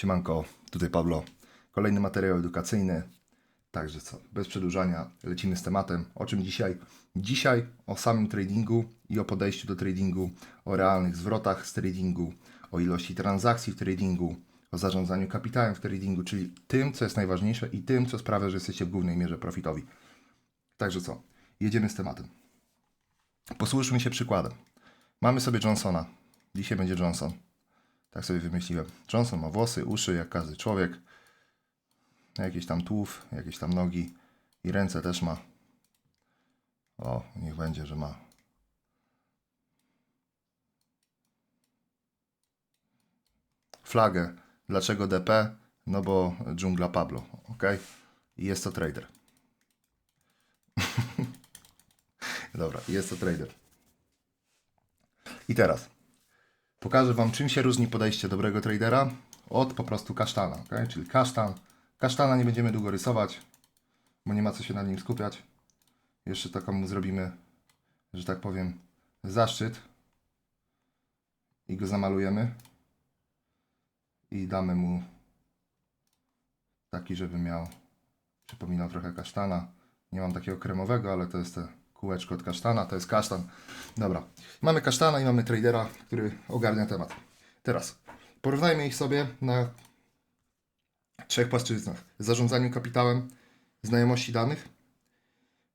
Siemanko, tutaj Pablo. Kolejny materiał edukacyjny. Także co, bez przedłużania lecimy z tematem. O czym dzisiaj? Dzisiaj o samym tradingu i o podejściu do tradingu, o realnych zwrotach z tradingu, o ilości transakcji w tradingu, o zarządzaniu kapitałem w tradingu, czyli tym, co jest najważniejsze i tym, co sprawia, że jesteście w głównej mierze profitowi. Także co, jedziemy z tematem. Posłuchajmy się przykładem. Mamy sobie Johnsona. Dzisiaj będzie Johnson. Tak sobie wymyśliłem. Johnson ma włosy, uszy, jak każdy człowiek. Jakiś tam tułów, jakieś tam nogi. I ręce też ma. O, niech będzie, że ma. Flagę. Dlaczego DP? No bo dżungla Pablo, ok? I jest to trader. Dobra, jest to trader. I teraz pokażę Wam, czym się różni podejście dobrego tradera od po prostu kasztana, ok? Czyli kasztan. Kasztana nie będziemy długo rysować, bo nie ma co się nad nim skupiać. Jeszcze taką mu zrobimy, że tak powiem, zaszczyt i go zamalujemy i damy mu taki, żeby miał, przypominał trochę kasztana. Nie mam takiego kremowego, ale to jest te kółeczko od kasztana, to jest kasztan. Dobra, mamy kasztana i mamy tradera, który ogarnia temat. Teraz porównajmy ich sobie na trzech płaszczyznach. Zarządzaniu kapitałem, znajomości danych,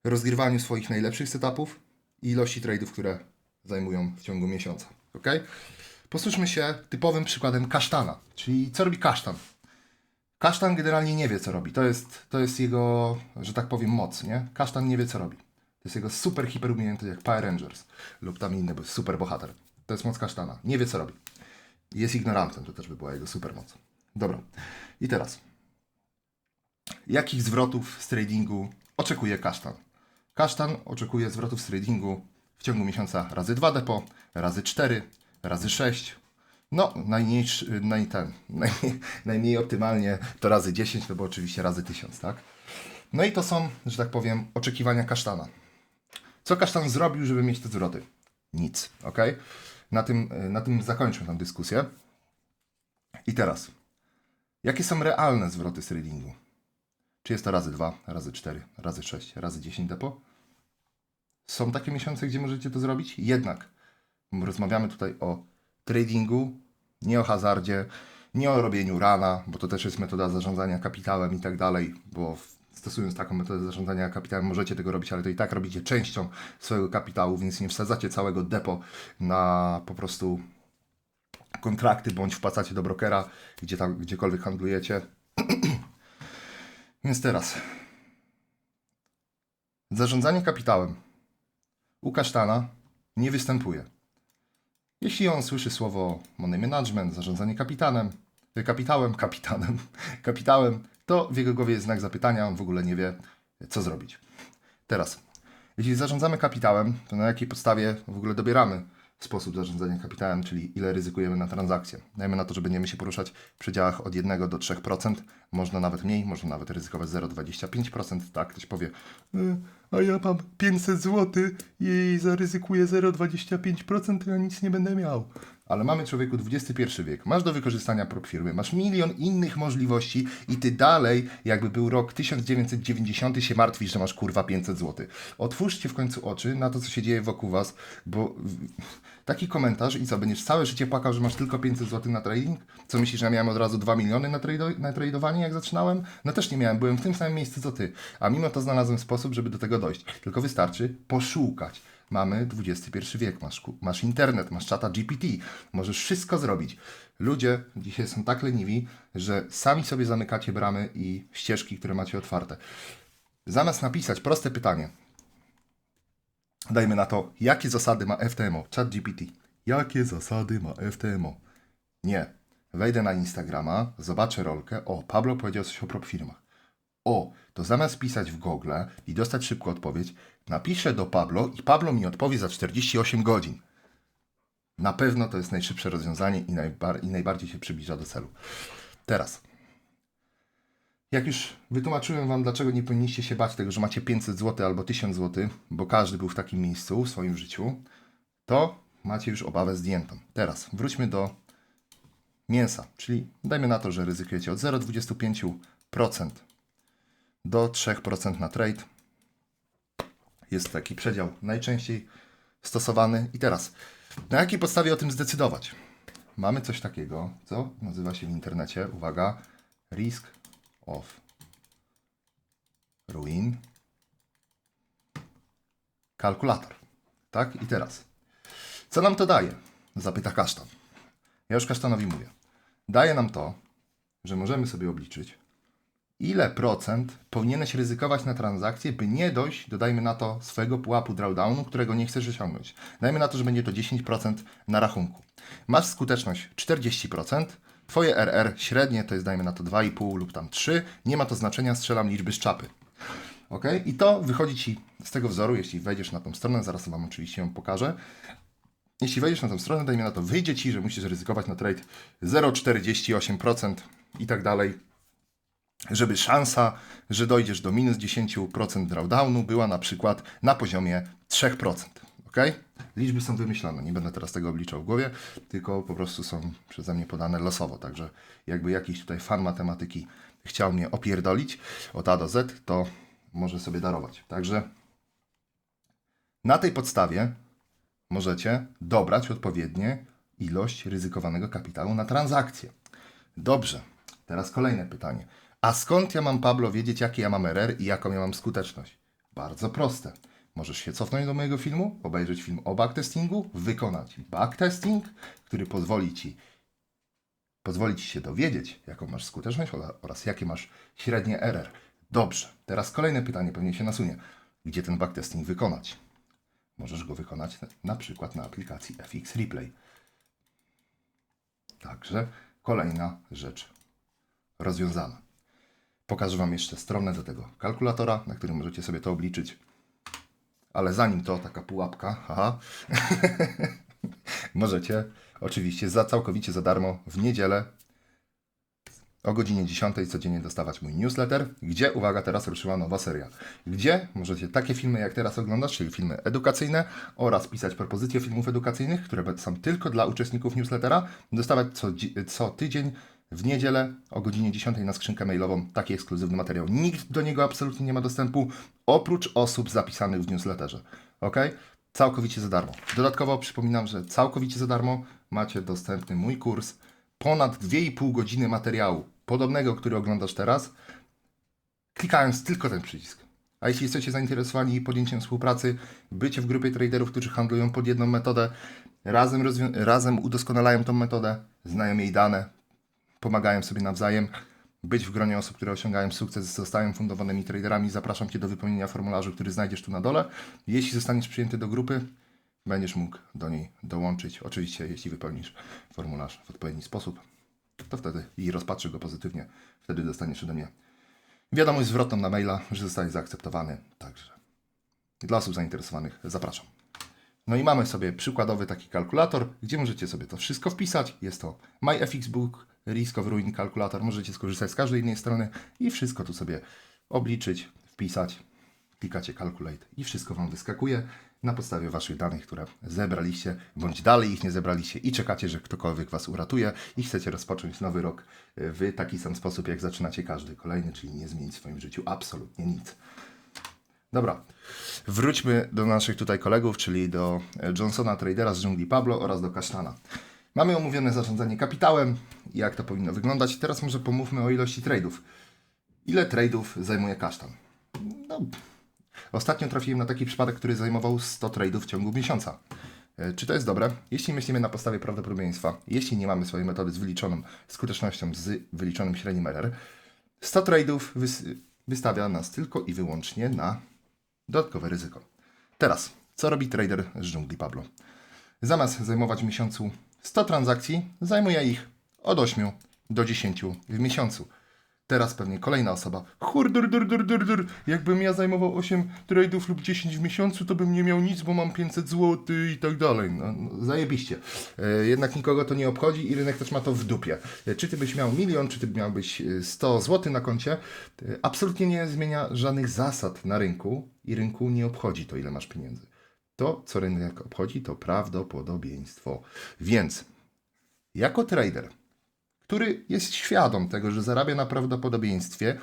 rozgrywaniu swoich najlepszych setupów i ilości tradeów, które zajmują w ciągu miesiąca. Ok? Posłuchajmy się typowym przykładem kasztana. Czyli co robi kasztan? Kasztan generalnie nie wie, co robi. To jest, to jest jego, że tak powiem, moc, nie? Kasztan nie wie, co robi. To jest jego super hiper umiejętność jak Power Rangers lub tam inny, super bohater. To jest moc kasztana. Nie wie, co robi. Jest ignorantem, to też by była jego super moc. Dobra. I teraz. Jakich zwrotów z tradingu oczekuje kasztan? Kasztan oczekuje zwrotów z tradingu w ciągu miesiąca razy 2 depo, razy 4, razy 6. No, najmniejszy, naj, ten, najmniej, najmniej optymalnie to razy 10, no bo oczywiście razy 1000, tak? No i to są, że tak powiem, oczekiwania kasztana. Co kasztan zrobił, żeby mieć te zwroty? Nic, ok? Na tym, na tym zakończę tę dyskusję. I teraz, jakie są realne zwroty z tradingu? Czy jest to razy 2, razy 4, razy 6, razy 10 depo? Są takie miesiące, gdzie możecie to zrobić? Jednak rozmawiamy tutaj o tradingu, nie o hazardzie, nie o robieniu rana, bo to też jest metoda zarządzania kapitałem i tak dalej, bo w- stosując taką metodę zarządzania kapitałem możecie tego robić, ale to i tak robicie częścią swojego kapitału, więc nie wsadzacie całego depo na po prostu kontrakty, bądź wpłacacie do brokera, gdzie tam, gdziekolwiek handlujecie. Więc teraz. Zarządzanie kapitałem u kasztana nie występuje. Jeśli on słyszy słowo money management, zarządzanie kapitanem, kapitałem, kapitanem, kapitałem, to w jego głowie jest znak zapytania, on w ogóle nie wie, co zrobić. Teraz, jeśli zarządzamy kapitałem, to na jakiej podstawie w ogóle dobieramy sposób zarządzania kapitałem, czyli ile ryzykujemy na transakcję. Dajmy na to, że będziemy się poruszać w przedziałach od 1 do 3%, można nawet mniej, można nawet ryzykować 0,25%, tak? Ktoś powie, "Y, a ja mam 500 zł i zaryzykuję 0,25%, to ja nic nie będę miał. Ale mamy człowieku XXI wiek, masz do wykorzystania prop firmy, masz milion innych możliwości i ty dalej, jakby był rok 1990, się martwisz, że masz kurwa 500 zł. Otwórzcie w końcu oczy na to, co się dzieje wokół was, bo taki komentarz i co, będziesz całe życie płakał, że masz tylko 500 zł na trading? Co myślisz, że ja miałem od razu 2 miliony na, trado- na tradowanie, jak zaczynałem? No też nie miałem, byłem w tym samym miejscu co ty. A mimo to znalazłem sposób, żeby do tego dojść. Tylko wystarczy poszukać. Mamy XXI wiek, masz, masz internet, masz czata GPT, możesz wszystko zrobić. Ludzie dzisiaj są tak leniwi, że sami sobie zamykacie bramy i ścieżki, które macie otwarte. Zamiast napisać proste pytanie, dajmy na to, jakie zasady ma FTMO, chat GPT. Jakie zasady ma FTMO? Nie. Wejdę na Instagrama, zobaczę rolkę. O, Pablo powiedział coś o prop firmach. O, to zamiast pisać w Google i dostać szybko odpowiedź, napiszę do Pablo i Pablo mi odpowie za 48 godzin. Na pewno to jest najszybsze rozwiązanie i, najbar- i najbardziej się przybliża do celu. Teraz. Jak już wytłumaczyłem Wam, dlaczego nie powinniście się bać tego, że macie 500 zł albo 1000 zł, bo każdy był w takim miejscu w swoim życiu, to macie już obawę zdjętą. Teraz wróćmy do mięsa, czyli dajmy na to, że ryzykujecie od 0,25% do 3% na trade. Jest taki przedział najczęściej stosowany. I teraz, na jakiej podstawie o tym zdecydować? Mamy coś takiego, co nazywa się w internecie, uwaga, risk of ruin kalkulator. Tak? I teraz, co nam to daje? Zapyta kasztan. Ja już kasztanowi mówię. Daje nam to, że możemy sobie obliczyć, ile procent powinieneś ryzykować na transakcję, by nie dojść, dodajmy na to, swojego pułapu drawdownu, którego nie chcesz osiągnąć. Dajmy na to, że będzie to 10% na rachunku. Masz skuteczność 40%, twoje RR średnie to jest dajmy na to 2,5 lub tam 3, nie ma to znaczenia, strzelam liczby z czapy. Ok? I to wychodzi Ci z tego wzoru, jeśli wejdziesz na tą stronę, zaraz Wam oczywiście ją pokażę. Jeśli wejdziesz na tą stronę, dajmy na to, wyjdzie Ci, że musisz ryzykować na trade 0,48% i tak dalej, żeby szansa, że dojdziesz do minus 10% drawdownu była na przykład na poziomie 3%. Ok? Liczby są wymyślone, nie będę teraz tego obliczał w głowie, tylko po prostu są przeze mnie podane losowo. Także jakby jakiś tutaj fan matematyki chciał mnie opierdolić od A do Z, to może sobie darować. Także na tej podstawie możecie dobrać odpowiednie ilość ryzykowanego kapitału na transakcję. Dobrze, teraz kolejne pytanie. A skąd ja mam, Pablo, wiedzieć, jaki ja mam RR i jaką ja mam skuteczność? Bardzo proste. Możesz się cofnąć do mojego filmu, obejrzeć film o backtestingu, wykonać backtesting, który pozwoli Ci pozwoli Ci się dowiedzieć, jaką masz skuteczność oraz jakie masz średnie RR. Dobrze, teraz kolejne pytanie pewnie się nasunie. Gdzie ten backtesting wykonać? Możesz go wykonać na- na przykład na aplikacji FX Replay. Także kolejna rzecz rozwiązana. Pokażę Wam jeszcze stronę do tego kalkulatora, na którym możecie sobie to obliczyć. Ale zanim to, taka pułapka, haha, możecie oczywiście za całkowicie za darmo w niedzielę o godzinie 10 codziennie dostawać mój newsletter, gdzie, uwaga, teraz ruszyła nowa seria, gdzie możecie takie filmy jak teraz oglądasz, czyli filmy edukacyjne oraz pisać propozycje filmów edukacyjnych, które są tylko dla uczestników newslettera, dostawać co, co tydzień w niedzielę o godzinie 10 na skrzynkę mailową taki ekskluzywny materiał. Nikt do niego absolutnie nie ma dostępu, oprócz osób zapisanych w newsletterze. Ok? Całkowicie za darmo. Dodatkowo przypominam, że całkowicie za darmo macie dostępny mój kurs ponad 2,5 godziny materiału, podobnego, który oglądasz teraz, klikając tylko ten przycisk. A jeśli jesteście zainteresowani podjęciem współpracy, bycie w grupie traderów, którzy handlują pod jedną metodę, razem, razem udoskonalają tą metodę, znają jej dane, pomagają sobie nawzajem, być w gronie osób, które osiągają sukces, zostają fundowanymi traderami, zapraszam Cię do wypełnienia formularza, który znajdziesz tu na dole. Jeśli zostaniesz przyjęty do grupy, będziesz mógł do niej dołączyć. Oczywiście, jeśli wypełnisz formularz w odpowiedni sposób, to wtedy i rozpatrzę go pozytywnie. Wtedy dostaniesz ode mnie wiadomość zwrotną na maila, że zostałeś zaakceptowany. Także dla osób zainteresowanych zapraszam. No i mamy sobie przykładowy taki kalkulator, gdzie możecie sobie to wszystko wpisać. Jest to MyFXBook Risk of Ruin Calculator. Możecie skorzystać z każdej innej strony i wszystko tu sobie obliczyć, wpisać. Klikacie Calculate i wszystko Wam wyskakuje na podstawie Waszych danych, które zebraliście, bądź dalej ich nie zebraliście i czekacie, że ktokolwiek Was uratuje i chcecie rozpocząć nowy rok w taki sam sposób, jak zaczynacie każdy kolejny, czyli nie zmienić w swoim życiu absolutnie nic. Dobra, wróćmy do naszych tutaj kolegów, czyli do e, Johnsona Tradera z dżungli Pablo oraz do Kasztana. Mamy omówione zarządzanie kapitałem jak to powinno wyglądać. Teraz może pomówmy o ilości tradeów. Ile tradeów zajmuje kasztan? No, ostatnio trafiłem na taki przypadek, który zajmował 100 tradeów w ciągu miesiąca. E, Czy to jest dobre? Jeśli myślimy na podstawie prawdopodobieństwa, jeśli nie mamy swojej metody z wyliczoną skutecznością, z wyliczonym średnim RR, 100 tradeów wys- wystawia nas tylko i wyłącznie na dodatkowe ryzyko. Teraz, co robi trader z dżungli Pablo? Zamiast zajmować w miesiącu 100 transakcji, zajmuje ich od 8 do 10 w miesiącu. Teraz pewnie kolejna osoba. Hurdur, dur, dur, dur, dur. Jakbym ja zajmował 8 tradeów lub 10 w miesiącu, to bym nie miał nic, bo mam 500 zł i tak dalej. No, no, zajebiście. E, jednak nikogo to nie obchodzi i rynek też ma to w dupie. E, czy ty byś miał milion, czy ty miałbyś e, 100 zł na koncie, e, absolutnie nie zmienia żadnych zasad na rynku i rynku nie obchodzi to, ile masz pieniędzy. To, co rynek obchodzi, to prawdopodobieństwo. Więc, jako trader, który jest świadom tego, że zarabia na prawdopodobieństwie,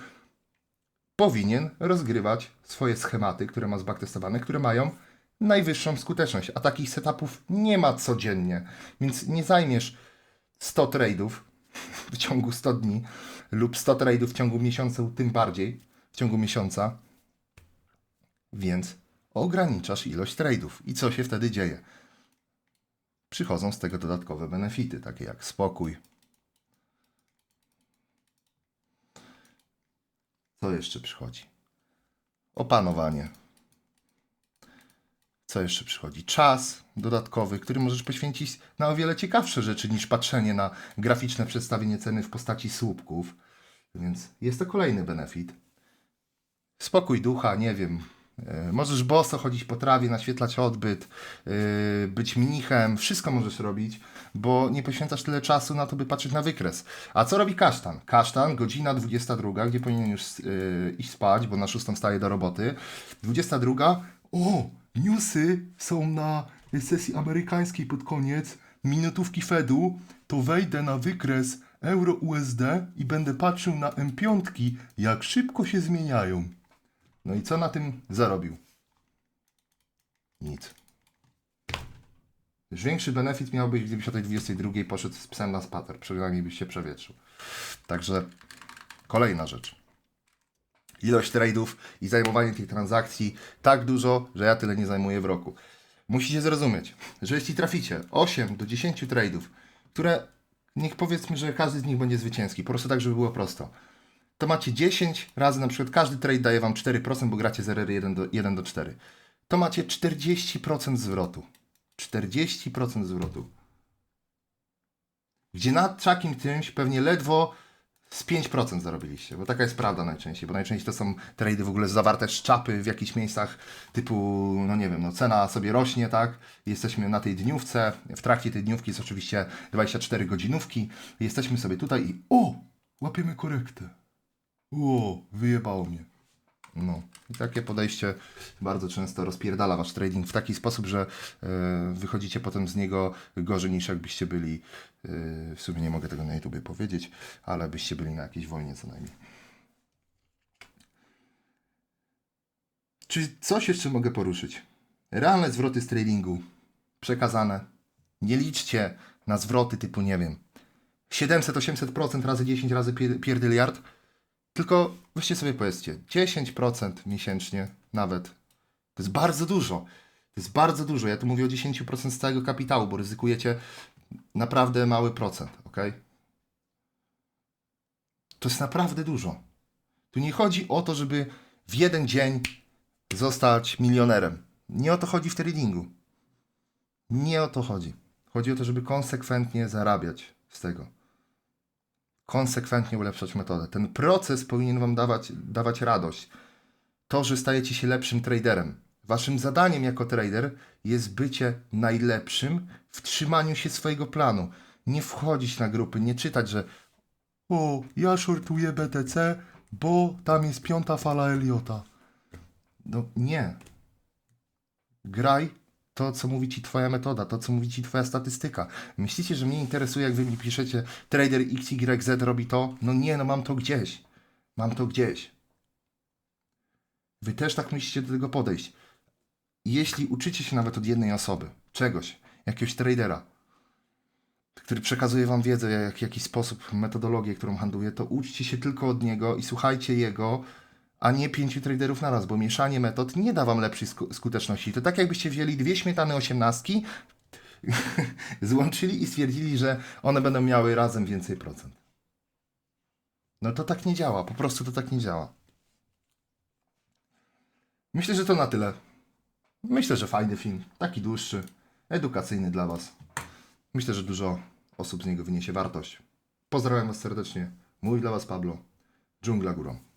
powinien rozgrywać swoje schematy, które ma zbacktestowane, które mają najwyższą skuteczność. A takich setupów nie ma codziennie, więc nie zajmiesz 100 trade'ów w ciągu 100 dni lub 100 trade'ów w ciągu miesiąca, tym bardziej w ciągu miesiąca, więc ograniczasz ilość trade'ów. I co się wtedy dzieje? Przychodzą z tego dodatkowe benefity, takie jak spokój. Co jeszcze przychodzi? Opanowanie. Co jeszcze przychodzi? Czas dodatkowy, który możesz poświęcić na o wiele ciekawsze rzeczy niż patrzenie na graficzne przedstawienie ceny w postaci słupków. Więc jest to kolejny benefit. Spokój ducha, nie wiem. E, Możesz boso chodzić po trawie, naświetlać odbyt, e, być mnichem, wszystko możesz robić, bo nie poświęcasz tyle czasu na to, by patrzeć na wykres. A co robi kasztan? Kasztan, godzina 22, gdzie powinien już e, iść spać, bo na 6 wstaje do roboty. 22, o, newsy są na sesji amerykańskiej pod koniec, minutówki Fedu, to wejdę na wykres euro USD i będę patrzył na M5, jak szybko się zmieniają. No i co na tym zarobił? Nic. Już większy benefit miał być, gdybyś o tej 22 poszedł z psem na spacer. Przynajmniej byś się przewietrzył. Także kolejna rzecz. Ilość trade'ów i zajmowanie tych transakcji tak dużo, że ja tyle nie zajmuję w roku. Musicie zrozumieć, że jeśli traficie 8 do 10 trade'ów, które niech powiedzmy, że każdy z nich będzie zwycięski, po prostu tak, żeby było prosto to macie 10 razy, na przykład każdy trade daje Wam 4%, bo gracie z RR 1 do, 1 do 4. To macie 40% zwrotu. 40% zwrotu. Gdzie na takim czymś pewnie ledwo z 5% zarobiliście, bo taka jest prawda najczęściej, bo najczęściej to są trady w ogóle zawarte szczapy w jakichś miejscach typu, no nie wiem, no cena sobie rośnie, tak? Jesteśmy na tej dniówce, w trakcie tej dniówki jest oczywiście 24 godzinówki, jesteśmy sobie tutaj i o, łapiemy korektę. O, wyjebało mnie. No. I takie podejście bardzo często rozpierdala wasz trading w taki sposób, że e, wychodzicie potem z niego gorzej niż jakbyście byli, e, w sumie nie mogę tego na YouTubie powiedzieć, ale byście byli na jakiejś wojnie co najmniej. Czy coś jeszcze mogę poruszyć? Realne zwroty z tradingu przekazane. Nie liczcie na zwroty typu, nie wiem, 700-800% razy 10 razy pier- pierdyliard, tylko weźcie sobie powiedzcie, 10% miesięcznie nawet. To jest bardzo dużo. To jest bardzo dużo. Ja tu mówię o 10% z całego kapitału, bo ryzykujecie naprawdę mały procent, ok? To jest naprawdę dużo. Tu nie chodzi o to, żeby w jeden dzień zostać milionerem. Nie o to chodzi w tradingu. Nie o to chodzi. Chodzi o to, żeby konsekwentnie zarabiać z tego konsekwentnie ulepszać metodę. Ten proces powinien Wam dawać, dawać radość. To, że stajecie się lepszym traderem. Waszym zadaniem jako trader jest bycie najlepszym w trzymaniu się swojego planu. Nie wchodzić na grupy, nie czytać, że o, ja shortuję BTC, bo tam jest piąta fala Eliota. No nie. Graj to, co mówi ci twoja metoda, to, co mówi ci twoja statystyka. Myślicie, że mnie interesuje, jak wy mi piszecie, trader XYZ robi to? No nie, no mam to gdzieś. Mam to gdzieś. Wy też tak musicie do tego podejść. Jeśli uczycie się nawet od jednej osoby, czegoś, jakiegoś tradera, który przekazuje wam wiedzę, jak, w jakiś sposób, metodologię, którą handluje, to uczcie się tylko od niego i słuchajcie jego, a nie pięciu traderów naraz, bo mieszanie metod nie da wam lepszej sku- skuteczności. To tak jakbyście wzięli dwie śmietane osiemnastki, złączyli i stwierdzili, że one będą miały razem więcej procent. No to tak nie działa, po prostu to tak nie działa. Myślę, że to na tyle. Myślę, że fajny film, taki dłuższy, edukacyjny dla Was. Myślę, że dużo osób z niego wyniesie wartość. Pozdrawiam Was serdecznie. Mój dla Was Pablo. Dżungla górą.